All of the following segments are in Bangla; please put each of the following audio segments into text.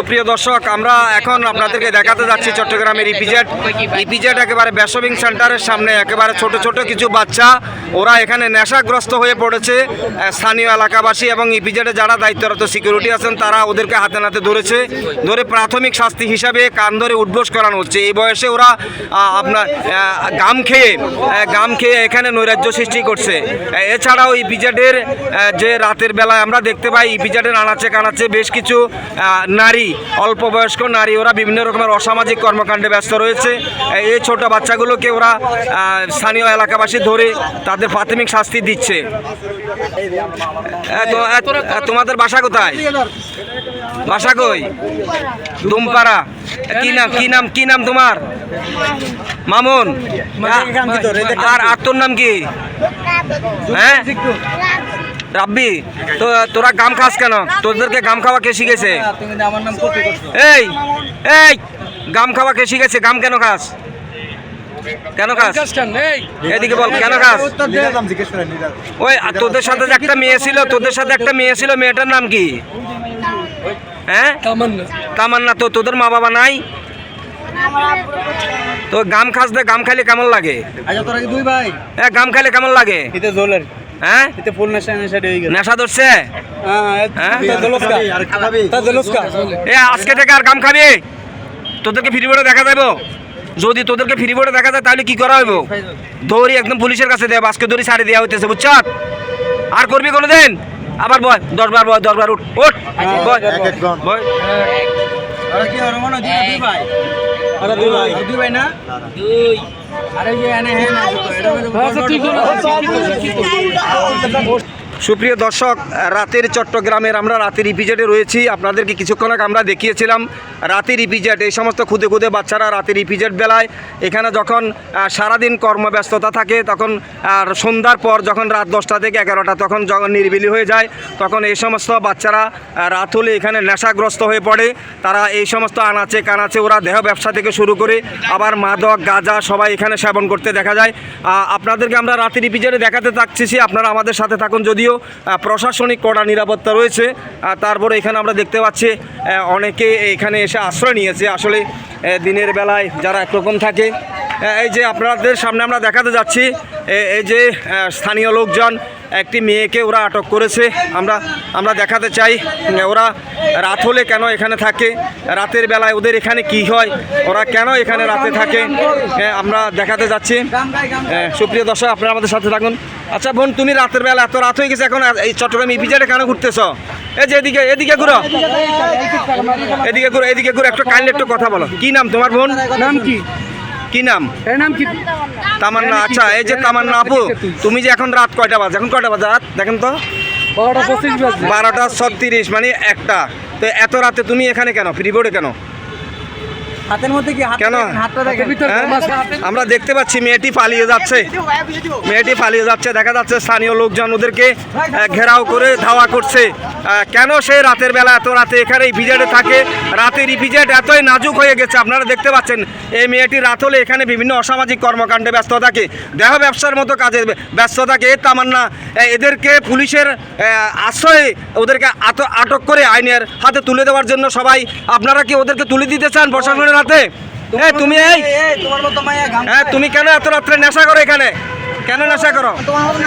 সুপ্রিয় দর্শক, আমরা এখন আপনাদেরকে দেখাতে যাচ্ছি চট্টগ্রামের ইপিজেড ইপিজেড একেবারে বেসবিং সেন্টারের সামনে, একেবারে ছোট ছোট কিছু বাচ্চা। ওরা এখানে নেশাগ্রস্ত হয়ে পড়েছে স্থানীয় এলাকাবাসী এবং ইপিজেডে যারা দায়িত্বরত সিকিউরিটি আছেন, তারা ওদেরকে হাতে নাতে ধরেছে, ধরে প্রাথমিক শাস্তি হিসাবে কান ধরে উদ্বোস করানো হচ্ছে। এই বয়সে ওরা আপনার গাম খেয়ে গাম খেয়ে এখানে নৈরাজ্য সৃষ্টি করছে। এছাড়াও ইপিজেডের যে রাতের বেলায় আমরা দেখতে পাই ইপিজেডের আনাচে কানাচে বেশ কিছু নারী অল্প বয়স্ক নারী ওরা বিভিন্ন রকমের অসামাজিক কর্মকাণ্ডে ব্যস্ত রয়েছে। এই ছোট বাচ্চাগুলোকে ওরা স্থানীয় এলাকাবাসী ধরে তাদের প্রাথমিক শাস্তি দিচ্ছে। তোমাদের বাসা কোথায়? বাসা কই? দুমপাড়া। কি নাম কি নাম কি নাম তোমার? মামুন? আর আর তোর নাম কি? হ্যাঁ? রাব্বি তো তোরা গাম খাস কেন? তোদেরকে গাম খাওয়া কে শিখেছে? এই এই গাম খাওয়া কে শিখেছে? গাম কেন খাস? কেন খাস? এদিকে বল কেন খাস? ওই তোদের সাথে যে একটা মেয়ে ছিল তোদের সাথে একটা মেয়ে ছিল মেয়েটার নাম কি? হ্যাঁ? তামান্না তো তোদের মা বাবা নাই? তো গাম খাস দে গাম খাইলে কেমন লাগে? আচ্ছা হ্যাঁ গাম খাইলে কেমন লাগে? হ্যাঁ? এতে ফুল নেশা নেশা হয়ে গেল। নেশা ধরছে? হ্যাঁ হ্যাঁ? জলস্কা এ আজকে থেকে আর গাম খাবি? তোদেরকে ফ্রি বোর্ডে দেখা যাব যদি তোদেরকে ফ্রি বোর্ডে দেখা যায় তাহলে কি করা হইব? দৌড়ি একদম পুলিশের কাছে দেব আজকে দৌড়ি ছাড়ি দেওয়া হইতেছে বুঝছ? আর করবি কোনোদিন? আবার বয় দশবার বয় দশবার উঠ উঠ। বয় বয়। কি ভাই। দুই ভাই না? দুই। আরে যে এনে হে না আচ্ছা ঠিক সুপ্রিয় দর্শক, রাতের চট্টগ্রামের আমরা রাতের ইপিজেডে রয়েছি। আপনাদেরকে কিছুক্ষণ আগে আমরা দেখিয়েছিলাম রাতের ইপিজেড এই সমস্ত খুদে খুদে বাচ্চারা রাতের ইপিজেড বেলায় এখানে যখন সারাদিন কর্মব্যস্ততা থাকে, তখন, আর সন্ধ্যার পর যখন রাত দশটা থেকে এগারোটা তখন যখন নিরিবিলি হয়ে যায়, তখন এই সমস্ত বাচ্চারা রাত হলে এখানে নেশাগ্রস্ত হয়ে পড়ে। তারা এই সমস্ত আনাচে কানাচে ওরা দেহ ব্যবসা থেকে শুরু করে আবার মাদক, গাঁজা সবাই এখানে সেবন করতে দেখা যায়। আপনাদেরকে আমরা রাতের ইপিজেডে দেখাতে থাকছি আপনারা আমাদের সাথে থাকুন। যদিও আহ, প্রশাসনিক কড়া নিরাপত্তা রয়েছে আর তারপরে এখানে আমরা দেখতে পাচ্ছি অনেকে এখানে এসে আশ্রয় নিয়েছে। আসলে দিনের বেলায় যারা একরকম থাকে এই যে আপনাদের সামনে আমরা দেখাতে যাচ্ছি এই যে স্থানীয় লোকজন একটি মেয়েকে ওরা আটক করেছে। আমরা আমরা দেখাতে চাই ওরা রাত হলে কেন এখানে থাকে রাতের বেলায় ওদের এখানে কি হয় ওরা কেন এখানে রাতে থাকে আমরা দেখাতে যাচ্ছি। সুপ্রিয় দর্শক আপনারা আমাদের সাথে থাকুন। আচ্ছা বোন তুমি রাতের বেলা এত রাত হয়ে গেছে এখন এই চট্টগ্রাম ইপিজেডে কেন ঘুরতেছ? এই যে এদিকে এদিকে ঘুরো। এদিকে ঘুরো এদিকে ঘুরো একটু কাইন্ডলি একটু কথা বলো। কি নাম তোমার বোন? নাম কি? কি নাম? এর নাম কি? তামান্না আচ্ছা এই যে তামান্না আপু তুমি যে এখন রাত কয়টা বাজে? এখন কয়টা বাজে রাত? দেখেন তো। বারোটা ছত্রিশ মানে একটা। তো এত রাতে তুমি এখানে কেন? ফ্রি বোর্ডে কেন? হাতের মধ্যে কি কেন? হাতটা দেখেন। হ্যাঁ? আমরা দেখতে পাচ্ছি মেয়েটি পালিয়ে যাচ্ছে। মেয়েটি পালিয়ে যাচ্ছে দেখা যাচ্ছে স্থানীয় লোকজন ওদেরকে ঘেরাও করে ধাওয়া করছে। কেন সে রাতের বেলা এত রাতে এখানে ইপিজেডে থাকে? রাতের ইপিজেড এতই নাজুক হয়ে গেছে আপনারা দেখতে পাচ্ছেন। এই মেয়েটি রাত হলে এখানে বিভিন্ন অসামাজিক কর্মকাণ্ডে ব্যস্ত থাকে। দেহ ব্যবসার মতো কাজে ব্যস্ত থাকে। এ তামান্না এ, এদেরকে পুলিশের আশ্রয়ে ওদেরকে আটক করে আইনের হাতে তুলে দেওয়ার জন্য সবাই আপনারা কি ওদেরকে তুলে দিতে চান প্রশাসনের হাতে এ তুমি এই। হ্যাঁ তুমি কেন এত রাত্রে নেশা করো এখানে? কেন নেশা করো?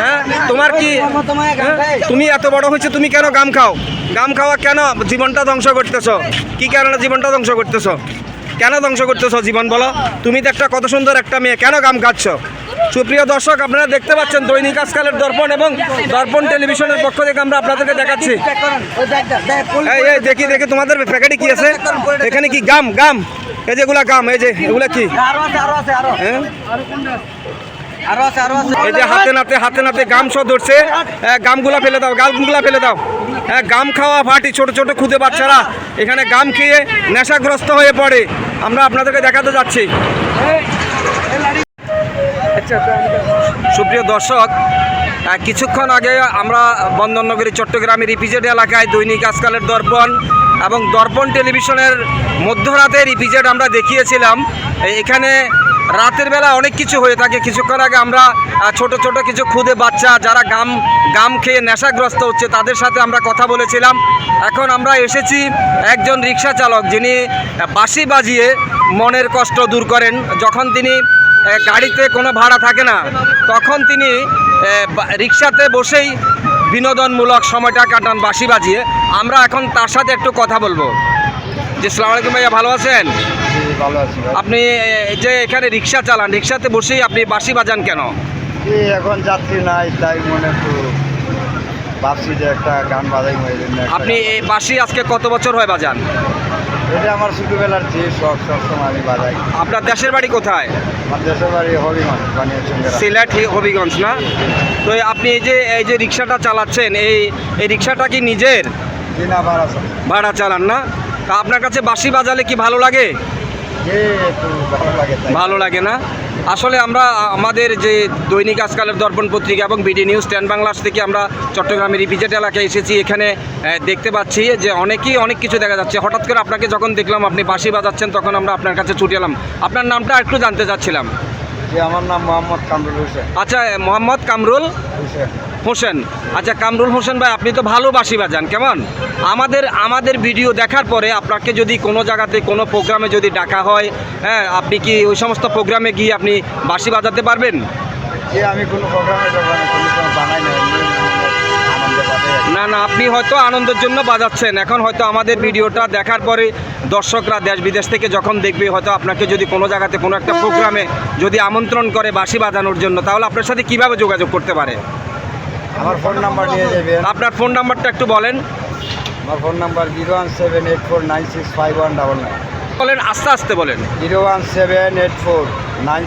হ্যাঁ তোমার কি হ্যাঁ? তুমি এত বড় হয়েছে তুমি কেন গাম খাও? গাম খাওয়া কেন জীবনটা ধ্বংস করতেছো? কি কারণে জীবনটা ধ্বংস করতেছো? কেন ধ্বংস করতেছো জীবন বলো? তুমি তো একটা কত সুন্দর একটা মেয়ে কেন গাম খাচ্ছ? সুপ্রিয় দর্শক আপনারা দেখতে পাচ্ছেন দৈনিক আজকালের দর্পণ এবং দর্পণ টেলিভিশনের পক্ষ থেকে আমরা আপনাদেরকে দেখাচ্ছি। দেখি দেখি তোমাদের প্যাকেটে কি আছে? এখানে কি গাম গাম এই যেগুলা গাম এই যে এগুলা কি? হ্যাঁ? এই যে হাতে নাতে হাতে নাতে গাম সহ ধরছে। হ্যাঁ, গামগুলা ফেলে দাও গামগুলা ফেলে দাও। হ্যাঁ গাম খাওয়া ফাটি ছোট ছোট খুদে বাচ্চারা এখানে গাম খেয়ে নেশাগ্রস্ত হয়ে পড়ে। আমরা আপনাদেরকে দেখাতে যাচ্ছি। আচ্ছা সুপ্রিয় দর্শক কিছুক্ষণ আগে আমরা বন্দরনগরী চট্টগ্রামের ইপিজেড এলাকায় দৈনিক আজকালের দর্পণ এবং দর্পণ টেলিভিশনের মধ্যরাতের ইপিজেড আমরা দেখিয়েছিলাম। এখানে রাতের বেলা অনেক কিছু হয়ে থাকে। কিছুক্ষণ আগে আমরা ছোট ছোট কিছু খুদে বাচ্চা যারা গাম গাম খেয়ে নেশাগ্রস্ত হচ্ছে, তাদের সাথে আমরা কথা বলেছিলাম। এখন আমরা এসেছি একজন রিক্সা চালক যিনি বাঁশি বাজিয়ে মনের কষ্ট দূর করেন। যখন তিনি গাড়িতে কোনো ভাড়া থাকে না, তখন তিনি রিক্সাতে বসেই বিনোদনমূলক সময়টা কাটান বাঁশি বাজিয়ে। আমরা এখন তার সাথে একটু কথা বলব। যে সালাম আলাইকুম ভাইয়া ভালো আছেন? আপনি যে এখানে রিক্সা চালান রিক্সাতে বসেই আপনি বাঁশি বাজান কেন? এখন যাত্রী নাই তাই মনে ভাবছি যে একটা গান বাজাই আপনি এই বাঁশি আজকে কত বছর হয় বাজান। এটা আমার ছোটবেলার যে শখ সবসময় আমি বাজাই। আপনার দেশের বাড়ি কোথায়? আমার দেশের বাড়ি হবিগঞ্জ বানিয়েছেন সিলেট হবিগঞ্জ না? তো আপনি এই যে এই যে রিক্সাটা চালাচ্ছেন এই এই রিক্সাটা কি নিজের? ভাড়া চালান। না? তা আপনার কাছে বাঁশি বাজালে কি ভালো লাগে? ভালো লাগে না? আসলে আমরা আমাদের যে দৈনিক আজকালের দর্পণ পত্রিকা এবং বিডি নিউজ টেন বাংলাস থেকে আমরা চট্টগ্রামের রিপিজেট এলাকায় এসেছি। এখানে দেখতে পাচ্ছি যে অনেকেই অনেক কিছু দেখা যাচ্ছে। হঠাৎ করে আপনাকে যখন দেখলাম আপনি বাঁশি বাজাচ্ছেন তখন আমরা আপনার কাছে ছুটে এলাম। আপনার নামটা একটু জানতে চাচ্ছিলাম। আমার নাম মোহাম্মদ কামরুল হোসেন। আচ্ছা মোহাম্মদ কামরুল? হোসেন। হোসেন। আচ্ছা কামরুল হোসেন ভাই আপনি তো ভালো বাঁশি বাজান কেমন? আমাদের আমাদের ভিডিও দেখার পরে আপনাকে যদি কোনো জায়গাতে কোনো প্রোগ্রামে যদি ডাকা হয় হ্যাঁ আপনি কি ওই সমস্ত প্রোগ্রামে গিয়ে আপনি বাঁশি বাজাতে পারবেন? আমি কোনো প্রোগ্রামে না বানাই না আপনি হয়তো আনন্দের জন্য বাজাচ্ছেন। এখন হয়তো আমাদের ভিডিওটা দেখার পরে দর্শকরা দেশ বিদেশ থেকে যখন দেখবে হয়তো আপনাকে যদি কোনো জায়গাতে কোনো একটা প্রোগ্রামে যদি আমন্ত্রণ করে বাঁশি বাজানোর জন্য তাহলে আপনার সাথে কীভাবে যোগাযোগ করতে পারে? আমার ফোন নাম্বার নিয়ে যাবেন। আপনার ফোন নাম্বারটা একটু বলেন। আমার phone number zero one seven eight four nine six five one double nine বলেন আস্তে আস্তে বলেন। Zero one seven eight four nine